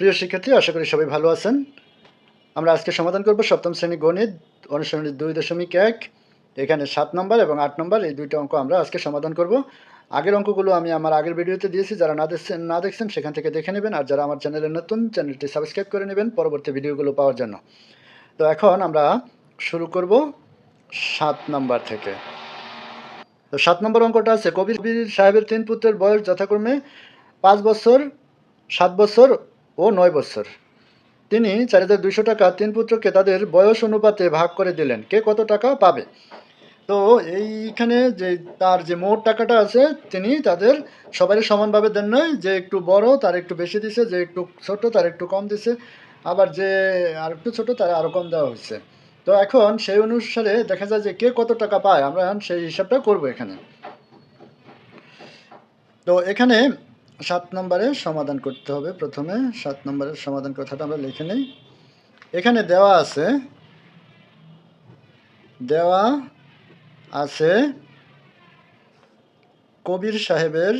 প্রিয় শিক্ষার্থী, আশা করি সবাই ভালো আছেন। আমরা আজকে সমাধান করব সপ্তম শ্রেণি গণিত, অনুশীলনী দুই দশমিক এক, এখানে সাত নম্বর এবং আট নম্বর, এই দুইটা অঙ্ক আমরা আজকে সমাধান করব। আগের অঙ্কগুলো আমি আমার আগের ভিডিওতে দিয়েছি, যারা না দেখছেন না দেখছেন, সেখান থেকে দেখে নেবেন, আর যারা আমার চ্যানেলে নতুন, চ্যানেলটি সাবস্ক্রাইব করে নেবেন পরবর্তী ভিডিওগুলো পাওয়ার জন্য। তো এখন আমরা শুরু করব সাত নম্বর থেকে। তো সাত নম্বর অঙ্কটা আছে, কবির সাহেবের তিন পুত্রের বয়স যথাক্রমে পাঁচ বছর, সাত বছর ও নয় বছর তিনি চার হাজার দুইশো টাকা, তিন পুত্রকে তাদের বয়স অনুপাতে ভাগ করে দিলেন। কে কত টাকা পাবে? তো এইখানে যে তার যে মোট টাকাটা আছে, তিনি তাদের সবারই সমানভাবে দেন নয় যে একটু বড়, তার একটু বেশি দিছে, যে একটু ছোট, তার একটু কম দিছে। আবার যে আর একটু ছোট, তার আরও কম দেওয়া হয়েছে। তো এখন সেই অনুসারে দেখা যায় যে কে কত টাকা পায়, আমরা সেই হিসাবটা করব এখানে। তো এখানে সাত নম্বরে সমাধান করতে হবে প্রথমে। সাত নম্বরের সমাধান কথাটা আমরা লিখে নেই। এখানে দেওয়া আছে দেওয়া আছে কবির সাহেবের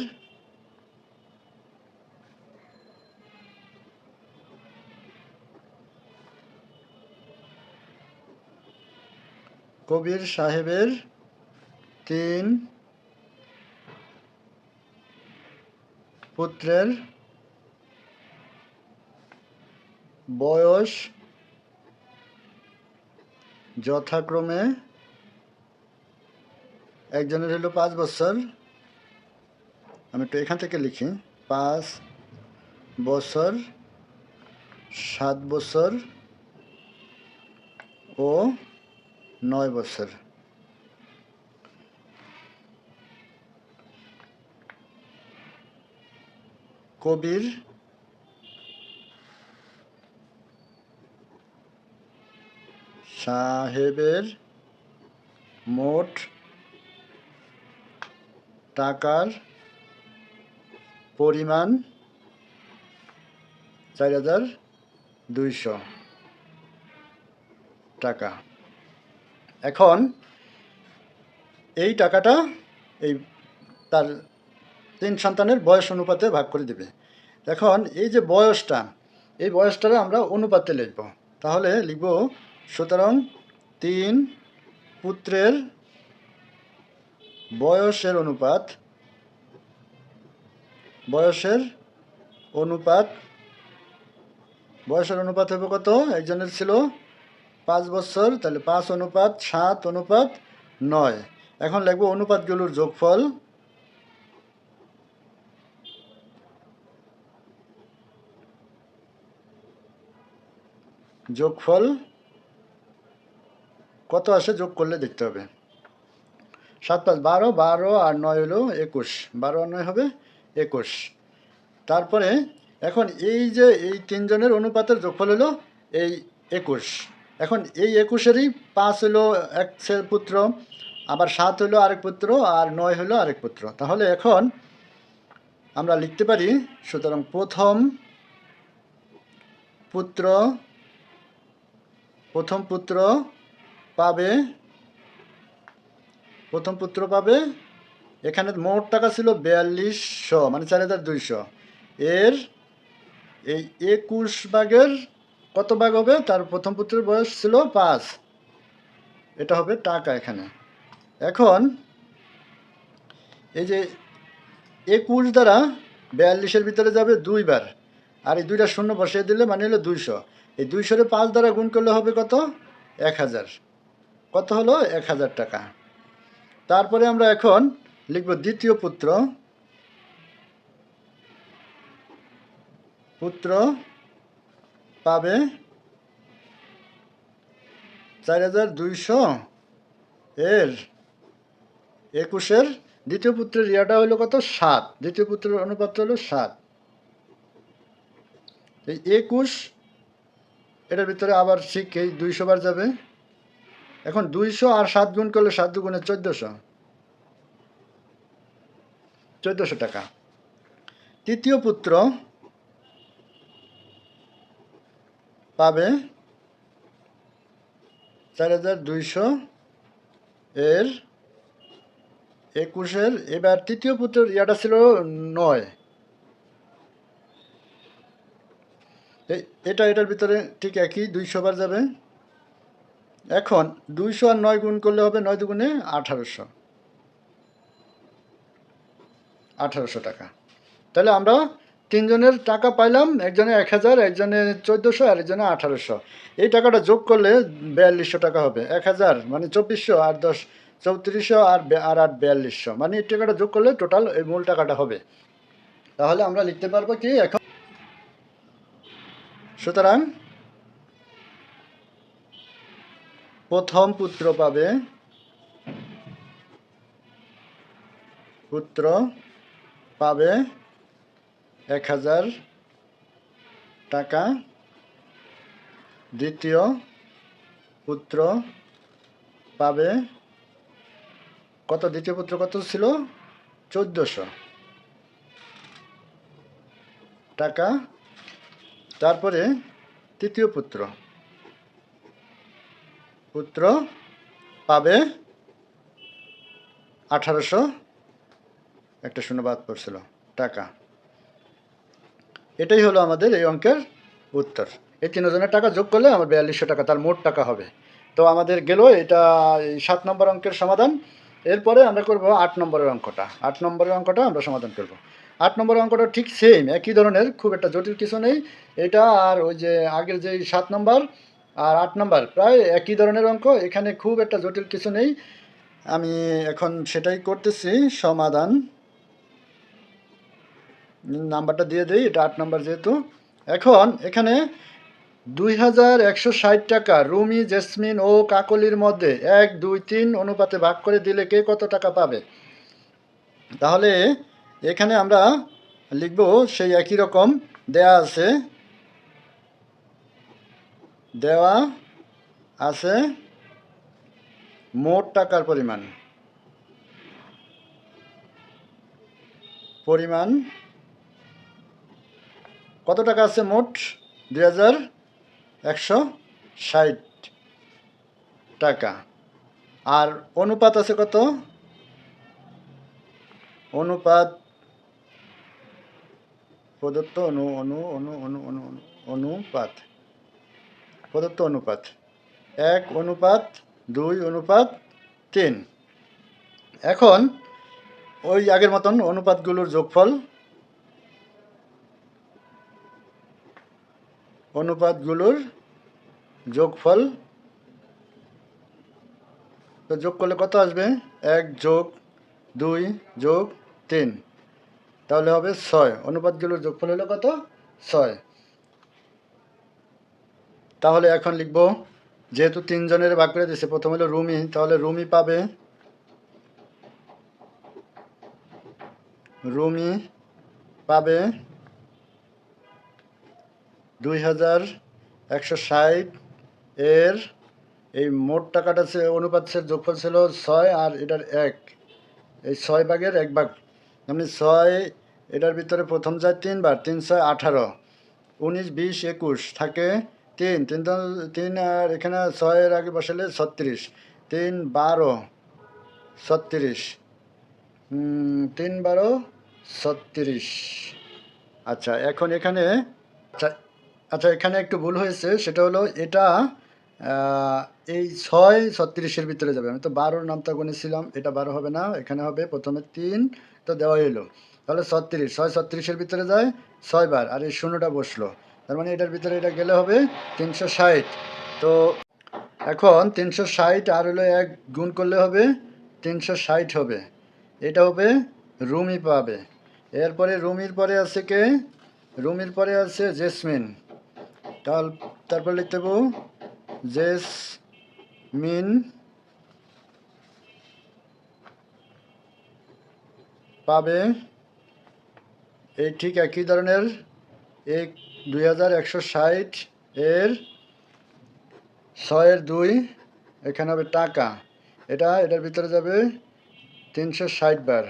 কবির সাহেবের তিন পুত্রের বয়স যথাক্রমে একজনের হলো পাঁচ বছর। আমি একটু এখান থেকে লিখি। পাঁচ বছর, সাত বছর ও নয় বছর। কবির সাহেবের মোট টাকার পরিমাণ চার হাজার দুইশো টাকা এখন এই টাকাটা এই তার তিন সন্তানের বয়স অনুপাতে ভাগ করে দেবে। এখন এই যে বয়সটা, এই বয়সটা আমরা অনুপাতে লিখব। তাহলে লিখব, সুতরাং তিন পুত্রের বয়সের অনুপাত বয়সের অনুপাত বয়সের অনুপাত হবে কত? একজনের ছিল পাঁচ বছর, তাহলে পাঁচ অনুপাত সাত অনুপাত নয়। এখন লিখব অনুপাতগুলোর যোগফল। যোগফল কত আসে? যোগ করলে দেখতে হবে। সাত পাঁচ, বারো বারো আর নয় হলো একুশ। বারো আর নয় হবে একুশ। তারপরে এখন এই যে এই তিনজনের অনুপাতের যোগফল হলো এই একুশ। এখন এই একুশেরই পাঁচ হলো এক পুত্র, আবার সাত হলো আরেক পুত্র, আর নয় হলো আরেক পুত্র। তাহলে এখন আমরা লিখতে পারি, সুতরাং প্রথম পুত্র প্রথম পুত্র পাবে, প্রথম পুত্র পাবে, এখানে মোট টাকা ছিল বিয়াল্লিশশো মানে চার হাজার দুইশো। এর এই একুশ ভাগের কত ভাগ হবে? তার প্রথম পুত্রের বয়স ছিল পাঁচ। এটা হবে টাকা এখানে। এখন এই যে একুশ দ্বারা বিয়াল্লিশের ভিতরে যাবে দুইবার। আর এই দুইটা শূন্য বসিয়ে দিলে মানে হলো দুইশো। এই দুইশোরে পাঁচ দ্বারা গুণ করলে হবে কত? এক হাজার। কত হলো? এক হাজার টাকা। তারপরে আমরা এখন লিখব দ্বিতীয় পুত্র। পুত্র পাবে চার হাজার দুইশো এর একুশের। দ্বিতীয় পুত্রের ইয়াটা হলো কত? সাত। দ্বিতীয় পুত্রের অনুপাত হলো সাত। এই একুশ এটার ভিতরে আবার ঠিক এই দুইশো বার যাবে। এখন দুইশো আর সাত গুণ করলে সাত দুগুণে চোদ্দোশো। চোদ্দোশো টাকা। তৃতীয় পুত্র পাবে চার হাজার দুইশো এর একুশের। এবার তৃতীয় পুত্রের ইয়াটা ছিল নয় এ- এটা, এটার ভিতরে ঠিক একই, দুইশো বার যাবে। এখন দুইশো আর নয় গুণ করলে হবে নয় দুগুণে আঠারোশো। আঠারোশো টাকা। তাহলে আমরা তিনজনের টাকা পাইলাম, একজনে এক হাজার, একজনে চোদ্দোশো, আর একজনে আঠারোশো। এই টাকাটা যোগ করলে বিয়াল্লিশশো টাকা হবে। এক হাজার মানে চব্বিশশো, আর দশ চৌত্রিশশো, আর আর আট বিয়াল্লিশশো। মানে এই টাকাটা যোগ করলে টোটাল এই মূল টাকাটা হবে। তাহলে আমরা লিখতে পারব কি, এখন সুতরাং প্রথম পুত্র পাবে পুত্র পাবে এক হাজার টাকা। দ্বিতীয় পুত্র পাবে কত? দ্বিতীয় পুত্র কত ছিল? চোদ্দোশো টাকা। তারপরে তৃতীয় পুত্র। পুত্র পাবে আঠারোশো, একটা শূন্য বাদ পড়ছিল, টাকা। এটাই হলো আমাদের এই অঙ্কের উত্তর। এই তিনজনের টাকা যোগ করলে আমার বিয়াল্লিশশো টাকা, তার মোট টাকা হবে। তো আমাদের গেল এটা সাত নম্বর অঙ্কের সমাধান। এরপরে আমরা করব আট নম্বরের অঙ্কটা। আট নম্বরের অঙ্কটা আমরা সমাধান করব। আট নম্বর অঙ্কটা ঠিক সেম একই ধরনের, খুব একটা জটিল কিছু নেই। এটা আর ওই যে আগের যে সাত নম্বর আর আট নম্বর, প্রায় একই ধরনের অঙ্ক, এখানে খুব একটা জটিল কিছু নেই। আমি এখন সেটাই করতেছি, সমাধান। নাম্বারটা দিয়ে দিই, এটা আট নম্বর যেহেতু। এখন এখানে দুই হাজার একশো ষাট টাকা রুমি, জেসমিন ও কাকলির মধ্যে এক, দুই, তিন অনুপাতে ভাগ করে দিলে কে কত টাকা পাবে? তাহলে এখানে আমরা লিখব সেই একই রকম, দেয়া আছে দেওয়া আছে মোট টাকার পরিমাণ। পরিমাণ কত টাকা আছে মোট? দুই হাজার একশো ষাট টাকা। আর অনুপাত আছে কত? অনুপাত প্রদত্ত অনু অনু অনু অনু অনু অনু, অনুপাত। প্রদত্ত অনুপাত। এক অনুপাত, দুই অনুপাত, তিন। এখন ওই আগের মতন অনুপাতগুলোর যোগফল। অনুপাতগুলোর যোগফল। তো যোগ করলে কত আসবে? এক যোগ দুই যোগ তিন। তাহলে হবে ছয়। অনুপাতগুলোর যোগফল হলো কত? ছয়। তাহলে এখন লিখব, যেহেতু তিনজনের ভাগ করে দিয়েছে, প্রথম হলো রুমি, তাহলে রুমি পাবে রুমি পাবে দুই হাজার একশো ষাট এর এই মোট টাকাটা সে অনুপাত সে যোগফল ছিল ছয় আর এটার এক। এই ছয় ভাগের এক ভাগ। মানে ছয়, এটার ভিতরে প্রথম যায় তিনবার তিন ছয় আঠারো, উনিশ, বিশ, একুশ, থাকে তিন তিন তিন, আর এখানে ছয়ের আগে বসালে ছত্রিশ, তিন বারো, ছত্রিশ তিন বারো, ছত্রিশ। আচ্ছা এখন এখানে আচ্ছা আচ্ছা এখানে একটু ভুল হয়েছে, সেটা হলো এটা এই ছয় ছত্রিশের ভিতরে যাবে। আমি তো বারোর নামটা গুনেছিলাম, এটা বারো হবে না, এখানে হবে, প্রথমে তিন, তো দেওয়া এলো তাহলে ছত্রিশ, ছয় ছত্রিশের ভিতরে যায় ছয় বার আর এই শূন্যটা বসল। তার মানে এটার ভিতরে এটা গেলে হবে তিনশো ষাট। তো এখন তিনশো ষাট আর হলো এক গুণ করলে হবে তিনশো ষাট হবে। এটা হবে রুমি পাবে। এরপরে রুমির পরে আছে কে? রুমির পরে আছে জেসমিন। তার তারপর লিখতে হবে জেসমিন পাবে এই ঠিক একই ধরনের এক দুই এর ছয়ের দুই, এখানে হবে টাকা। এটা, এটার ভিতরে যাবে তিনশো ষাট বার।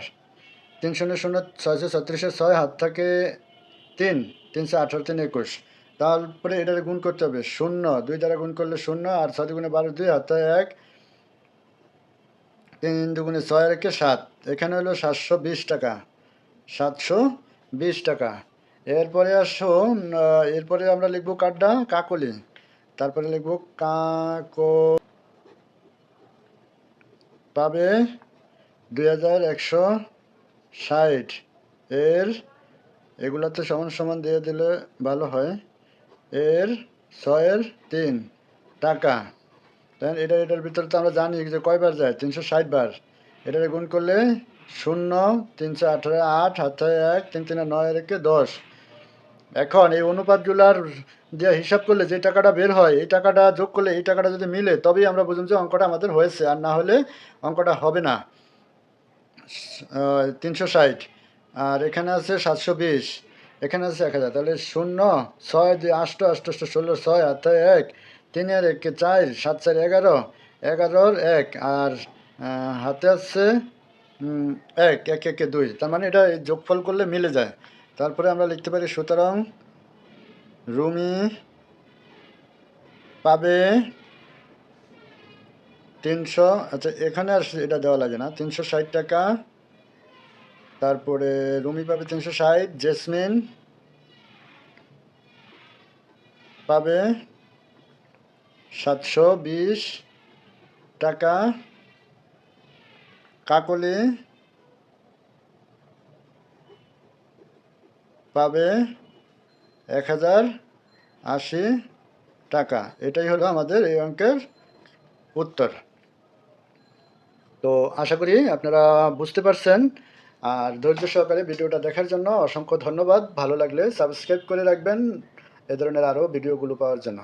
তিন শূন্য শূন্য ছয়শো ছত্রিশের ছয়, হাত থাকে তিন, তিনশো আঠারো, তিন, একুশ। তারপরে এটার গুণ করতে হবে শূন্য। দুই দ্বারা গুণ করলে শূন্য, আর ছয় দুগুণে বারো দুই হাত এক। তিন দুগুণে ছয় রেখে সাত। এখানে হলো সাতশো বিশ টাকা। সাতশো বিশ টাকা। এরপরে আসো এরপরে আমরা লিখব কাঠটা কাকলি। তারপরে লিখব কাকো। পাবে দুই হাজার একশো ষাট। এর, এগুলাতে সমান সমান দিয়ে দিলে ভালো হয়। এর ছয়ের তিন টাকা। দেন এটা, এটার ভিতরে তো আমরা জানি যে কয়বার যায়? তিনশো ষাট বার। এটারে গুণ করলে শূন্য, তিনশো আঠারো, আট হাতে এক, তিন তিন, নয়, একে দশ। এখন এই অনুপাতগুলার যে হিসাব করলে যে টাকাটা বের হয়, এই টাকাটা যোগ করলে এই টাকাটা যদি মিলে, তবেই আমরা বুঝুন যে অঙ্কটা আমাদের হয়েছে, আর না হলে অঙ্কটা হবে না। তিনশো ষাট। আর এখানে আছে সাতশো বিশ। এখানে আছে এক হাজার। তাহলে শূন্য, ছয়, দুই, আষ্ট আষ্ট আষ্ট, ষোলো, ছয় হাতে এক তিনের এক, চার, সাত, চার, এগারো, এগারোর এক, আর হাতে আছে এক এক, একে দুই। তার মানে এটা যোগফল করলে মিলে যায়। তারপরে আমরা লিখতে পারি সুতরাং রুমি পাবে তিনশো আচ্ছা এখানে আর এটা দেওয়া লাগে না, তিনশো ষাট টাকা তারপরে রুমি পাবে তিনশো ষাট, জেসমিন পাবে সাতশো বিশ, টাকা কাকলি পাবে এক হাজার আশি টাকা। এটাই হলো আমাদের এই অঙ্কের উত্তর। তো আশা করি আপনারা বুঝতে পারছেন আর ধৈর্য সহকারে ভিডিওটা দেখার জন্য অসংখ্য ধন্যবাদ। ভালো লাগলে সাবস্ক্রাইব করে রাখবেন। এ ধরনের আরও ভিডিওগুলো পাওয়ার জন্য।